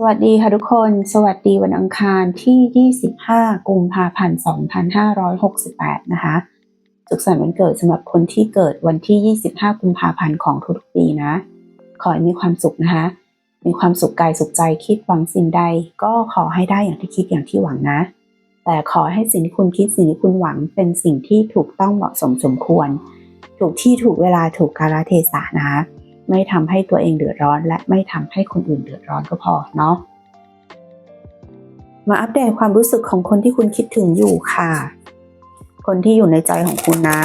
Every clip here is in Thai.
สวัสดีค่ะทุกคน สวัสดีวันอังคารที่ 25 กุมภาพันธ์ 2568 นะคะ สุขสันต์วันเกิดสำหรับคนที่เกิดวันที่ 25 กุมภาพันธ์ของทุกๆปีนะ ขอให้มีความสุขนะคะ มีความสุขกายสุขใจคิดหวังสิ่งใด ก็ขอให้ได้อย่างที่คิดอย่างที่หวังนะ แต่ขอให้สิ่งที่คุณคิดสิ่งที่คุณหวังเป็นสิ่งที่ถูกต้องเหมาะสมสมควร ถูกที่ถูกเวลาถูกกาลเทศะนะคะ ไม่ทำให้ตัวเองเดือดร้อน และไม่ทำให้คนอื่นเดือดร้อนก็พอเนาะมาอัปเดตความรู้สึกของคนที่คุณคิดถึงอยู่ค่ะ คนที่อยู่ในใจของคุณนะ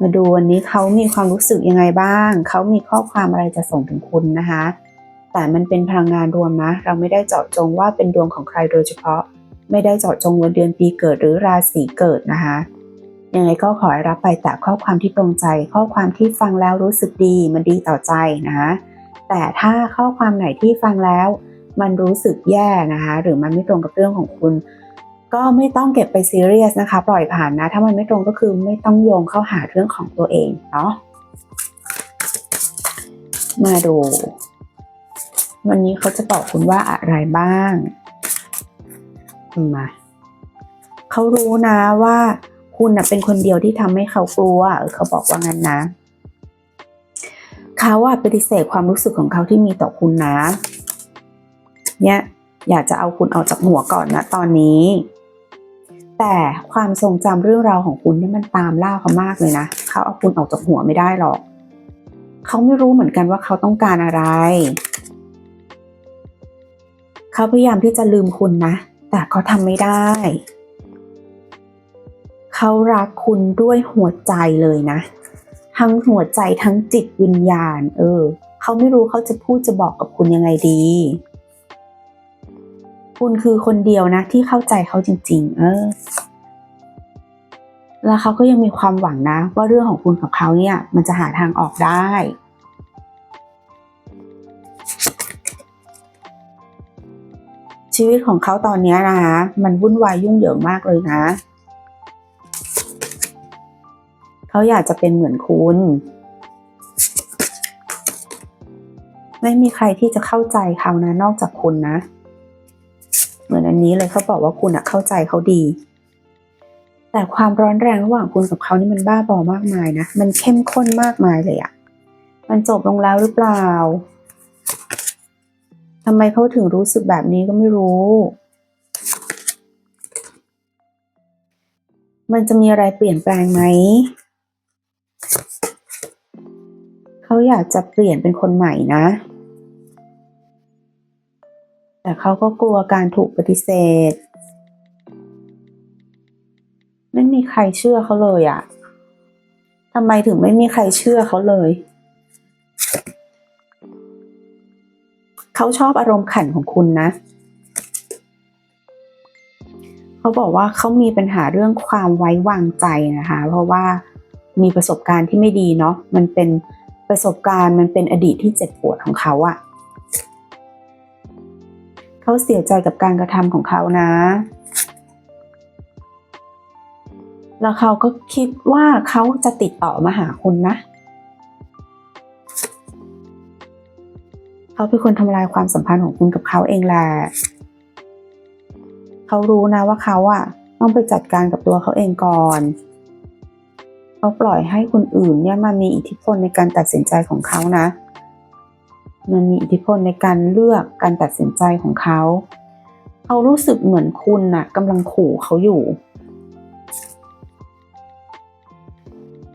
มาดูวันนี้เขามีความรู้สึกยังไงบ้าง เขามีข้อความอะไรจะส่งถึงคุณนะคะ แต่มันเป็นพลังงานรวมนะ เราไม่ได้เจาะจงว่าเป็นดวงของใครโดยเฉพาะ ไม่ได้เจาะจงวันเดือนปีเกิดหรือราศีเกิดนะคะ ยังไงก็ขอให้รับไปแต่ข้อความที่ตรงใจ ข้อความที่ฟังแล้วรู้สึกดีมันดีต่อใจนะคะแต่ถ้าข้อความไหนที่ฟังแล้ว มันรู้สึกแย่นะคะ หรือมันไม่ตรงกับเรื่องของคุณ ก็ไม่ต้องเก็บไปซีเรียสนะคะ ปล่อยผ่านนะ ถ้ามันไม่ตรงก็คือไม่ต้องโยงเข้าหาเรื่องของตัวเองเนาะมาดู วันนี้เขาจะบอกคุณว่าอะไรบ้างมาเขารู้นะว่า คุณนะเป็นคนเดียวที่ทำให้เขากลัวเออเขาบอกว่างั้นนะ เขาอะปฏิเสธความรู้สึกของเขาที่มีต่อคุณนะ เนี่ยอยากจะเอาคุณออกจากหัวก่อนนะตอนนี้ แต่ความทรงจำเรื่องราวของคุณนี่มันตามล่าเขามากเลยนะเขาเอาคุณออกจากหัวไม่ได้หรอก เขาไม่รู้เหมือนกันว่าเขาต้องการอะไร เขาพยายามที่จะลืมคุณนะ แต่เขาทำไม่ได้ เขารักคุณด้วยหัวใจเลยนะ ทั้งหัวใจทั้งจิตวิญญาณ เออ เขาไม่รู้เขาจะพูดจะบอกกับคุณยังไงดี คุณคือคนเดียวนะที่เข้าใจเขาจริง ๆ เออ แล้วเขาก็ยังมีความหวังนะ ว่าเรื่องของคุณกับเขาเนี่ย มันจะหาทางออกได้ชีวิตของเขาตอนนี้นะคะ มันวุ่นวายยุ่งเหยิงมากเลยนะ เขาอยากจะเป็นเหมือนคุณ ไม่มีใครที่จะเข้าใจเขานะ นอกจากคุณนะ เหมือนอันนี้เลยเขาบอกว่าคุณอะเข้าใจเขาดี แต่ความร้อนแรงระหว่างคุณกับเขานี่มันบ้าบอมากมายนะ มันเข้มข้นมากมายเลยอะมันจบลงแล้วหรือเปล่าทำไมเขาถึงรู้สึกแบบนี้ก็ไม่รู้ มันจะมีอะไรเปลี่ยนแปลงไหม เขาอยากจะเปลี่ยนเป็นคนใหม่นะ แต่เขาก็กลัวการถูกปฏิเสธ ไม่มีใครเชื่อเขาเลยอะทำไมถึงไม่มีใครเชื่อเขาเลย เขาชอบอารมณ์ขันของคุณนะ เขาบอกว่าเขามีปัญหาเรื่องความไว้วางใจนะคะ เพราะว่ามีประสบการณ์ที่ไม่ดีเนาะ มันเป็น ประสบการณ์มันเป็นอดีตที่เจ็บปวดของเขาอะเขาเสียใจกับการกระทำของเขานะ แล้วเขาก็คิดว่าเขาจะติดต่อมาหาคุณนะ เขาเป็นคนทำลายความสัมพันธ์ของคุณกับเขาเองแหละเขารู้นะว่าเขาอะต้องไปจัดการกับตัวเขาเองก่อน เขาปล่อยให้คนอื่นเนี่ยมามีอิทธิพลในการตัดสินใจของเขานะ มันมีอิทธิพลในการเลือกการตัดสินใจของเขาเขารู้สึกเหมือนคุณน่ะกำลังขู่เขาอยู่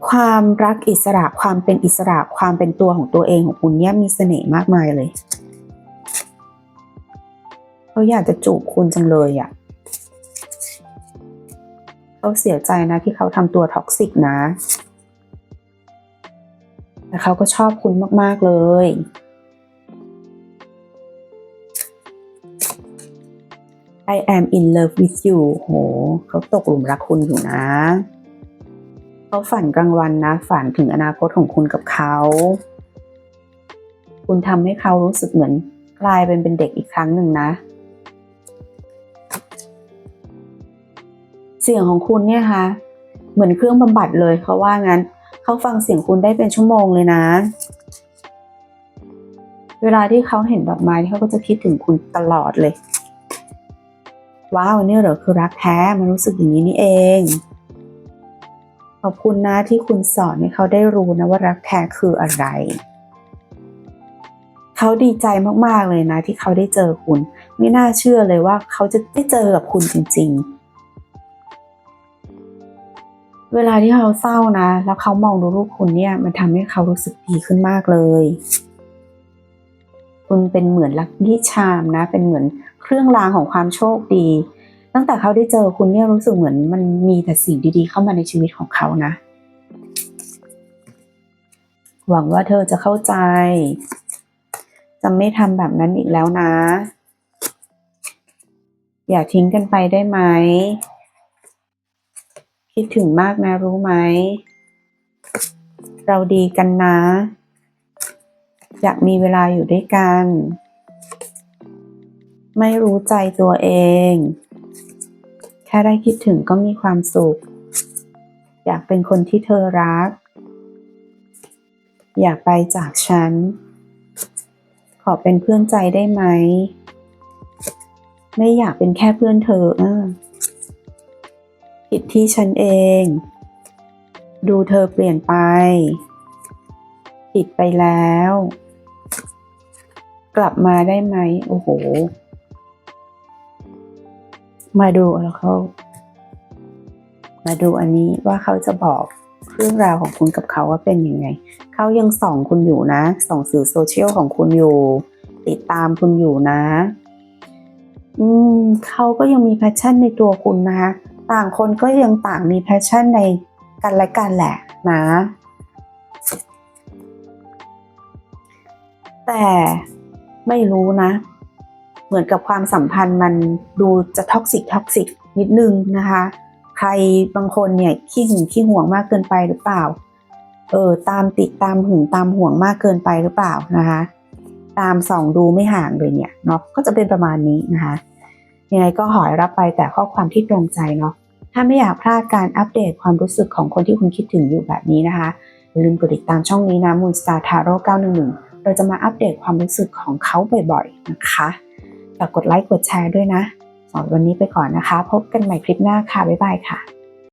ความรักอิสระความเป็นอิสระความเป็นตัวของตัวเองของคุณเนี่ยมีเสน่ห์มากมายเลยเขาอยากจะจูบคุณจังเลยอะ่ะ เขาเสียใจนะที่เขาทำตัวท็อกซิกนะ แต่เขาก็ชอบคุณมาก ๆ เลย I am in love with you โห เขาตกหลุมรักคุณอยู่นะ เขาฝันกลางวันนะ ฝันถึงอนาคตของคุณกับเขา คุณทำให้เขารู้สึกเหมือนกลายเป็นเป็นเด็กอีกครั้งหนึ่งนะ เสียงของคุณเนี่ยคะเหมือนเครื่องบำบัดเลยเขาว่างั้นเขาฟังเสียงคุณได้เป็นชั่วโมงเลยนะเวเวลาที่เขาเห็นดอกไม้เขาก็จะคิดถึงคุณตลอดเลย ว้าวนี่เหรอคือรักแท้มันรู้สึกอย่างนี้นี่เอง ขอบคุณนะที่คุณสอนให้เขาได้รู้นะว่ารักแท้คืออะไร เขาดีใจมากๆเลยนะ ที่เขาได้เจอคุณ ไม่น่าเชื่อเลยว่าเขาจะได้เจอกับคุณจริง ๆ เวลาที่เขาเศร้านะ แล้วเขามองดูรูปคุณเนี่ย มันทำให้เขารู้สึกดีขึ้นมากเลย คุณเป็นเหมือนลัคกี้ชามนะ เป็นเหมือนเครื่องรางของความโชคดี ตั้งแต่เขาได้เจอคุณเนี่ยรู้สึกเหมือนมันมีแต่สิ่งดีๆ เข้ามาในชีวิตของเขานะ หวังว่าเธอจะเข้าใจ จะไม่ทำแบบนั้นอีกแล้วนะ อย่าทิ้งกันไปได้ไหม คิดถึงมากนะรู้ไหม เราดีกันนะ อยากมีเวลาอยู่ด้วยกัน ไม่รู้ใจตัวเอง แค่ได้คิดถึงก็มีความสุข อยากเป็นคนที่เธอรัก อยากไปจากฉัน ขอเป็นเพื่อนใจได้ไหม ไม่อยากเป็นแค่เพื่อนเธอเออ ผิดที่ฉันเอง ดูเธอเปลี่ยนไป ผิดไปแล้ว กลับมาได้ไหม โอ้โห มาดูแล้วเขามาดูอันนี้ว่าเขาจะบอกเรื่องราวของคุณกับเขาว่าเป็นยังไง เขายังส่องคุณอยู่นะ ส่องสื่อโซเชียลของคุณอยู่ ติดตามคุณอยู่นะ อืมเขาก็ยังมีแพชชั่นในตัวคุณนะคะ ต่างคนก็ยังต่างมีแพชชั่นในกันและกันแหละนะ แต่ไม่รู้นะ เหมือนกับความสัมพันธ์มันดูจะท็อกซิกท็อกซิกนิดนึงนะคะ ใครบางคนเนี่ยขี้หึงขี้ห่วงมากเกินไปหรือเปล่า เออตามติดตามหึงตามห่วงมากเกินไปหรือเปล่านะคะ ตามส่องดูไม่ห่างเลยเนี่ยเนาะก็จะเป็นประมาณนี้นะคะ ยังไงก็ขอให้รับไปแต่ข้อความที่ตรงใจเนาะถ้าไม่อยากพลาดการอัปเดตความรู้สึกของคนที่คุณคิดถึงอยู่แบบนี้นะคะอย่าลืมกดติดตามช่องนี้นะมูลสตาร์ทาโร่911 เราจะมาอัปเดตความรู้สึกของเขาบ่อยๆนะคะฝากกดไลค์กดแชร์ด้วยนะสำหรับวันนี้ไปก่อนนะคะ พบกันใหม่คลิปหน้าค่ะบ๊ายบายค่ะ